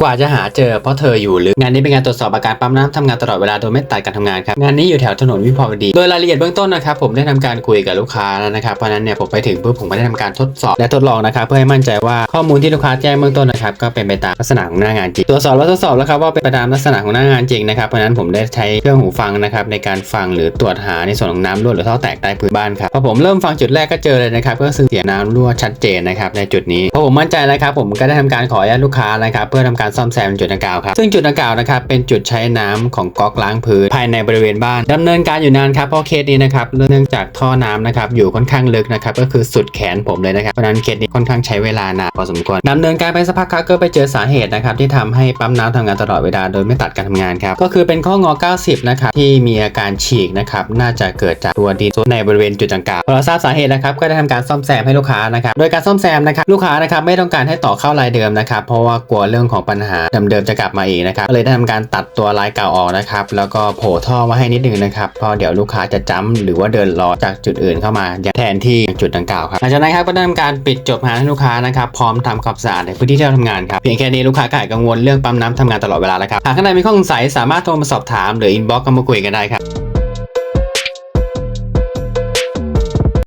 กว่าจะหาเจอเพราะเธออยู่ลึกงานนี้เป็นงานตรวจสอบอาการปั๊มน้ำทำงานตลอดเวลาโดยไม่ตัดการทำงานครับงานนี้อยู่แถวถนนวิภาวดี โดยรายละเอียดเบื้องต้นนะครับผมได้ทำการคุยกับลูกค้าแล้วนะครับเพราะนั้นเนี่ยผมไปถึงปุ๊บผมก็ได้ทำการทดสอบและทดลองนะครับเพื่อให้มั่นใจว่าข้อมูลที่ลูกค้าแจ้งเบื้องต้นนะครับก็เป็นไปตามลักษณะของหน้างานจริงตรวจสอบและทดสอบแล้วครับว่าเป็นไปตามลักษณะของหน้างานจริงนะครับเพราะฉะนั้นผมได้ใช้เครื่องหูฟังนะครับในการฟังหรือตรวจหาในส่วนของน้ำรั่วหรือท่อแตกใต้พื้นบ้านครับพอผมเริ่มฟังจุดแรกก็เจอเลยนะครับก็คือเสียงน้ำรั่วชัดเจนนะครับในจุดนี้พอผมมั่นใจแล้วครับผมก็ได้ทำการขออนุญาตลูกค้านะครับเพื่อทำการซ่อมแซมจุดดังกล่าวครับซึ่งจุดดังกล่าวนะครับเป็นจุดใช้น้ำของก๊อกล้างพื้นภายในบริเวณบ้านดำเนินการอยู่นานครับเพราะเคสนี้นะครับเนื่องจากท่อน้ำนะครับอยู่ค่อนข้างลึกนะครับก็คือสุดแขนผมเลยนะครับเพราะนั้นเคสนี้ค่อนข้างใช้เวลานานพอสมควรดำเนินการไปสักพักครับก็ไปเจอสาเหตุนะครับที่ทำให้ปั๊มน้ำทำงานตลอดเวลาโดยไม่ตัดการทำงานครับก็คือเป็นข้องอ 90 นะครับที่มีอาการฉีกนะครับน่าจะเกิดจากตัวดินซุดในบริเวณจุดดังกล่าวพอเราทราบสาเหตุนะครับก็ได้ทำการซ่อมแซมให้ลูกค้านะครับโดยการซ่อมแซมนะครับลูกค้านะครับไม่ต้องการให้ต่อเข้ารายเดิมนะครับเพราะว่ากลัวเรื่องของปัญหาเดิมๆจะกลับมาอีกนะครับก็เลยได้ทำการตัดตัวลายเก่าออกนะครับแล้วก็โผล่ท่อมาให้นิดนึงนะครับเพราะเดี๋ยวลูกค้าจะจ้ำหรือว่าเดินรอจากจุดอื่นเข้ามาแทนที่จุดดังกล่าวครับหลังจากนั้นครับก็ได้ทำการปิดจบงานให้ลูกค้านะครับพร้อมทำความสะอาดในพื้นที่ที่เราทำงานครับเพียงแค่นี้ลูกค้าก็หายกังวลเรื่องปั๊มน้ำทำงานตลอดเวลาแล้วครับหากท่านใดมีข้อสงสัยสามารถโทรมาสอบถาม หรืออินบ็อกซ์มาคุยกันได้ครับ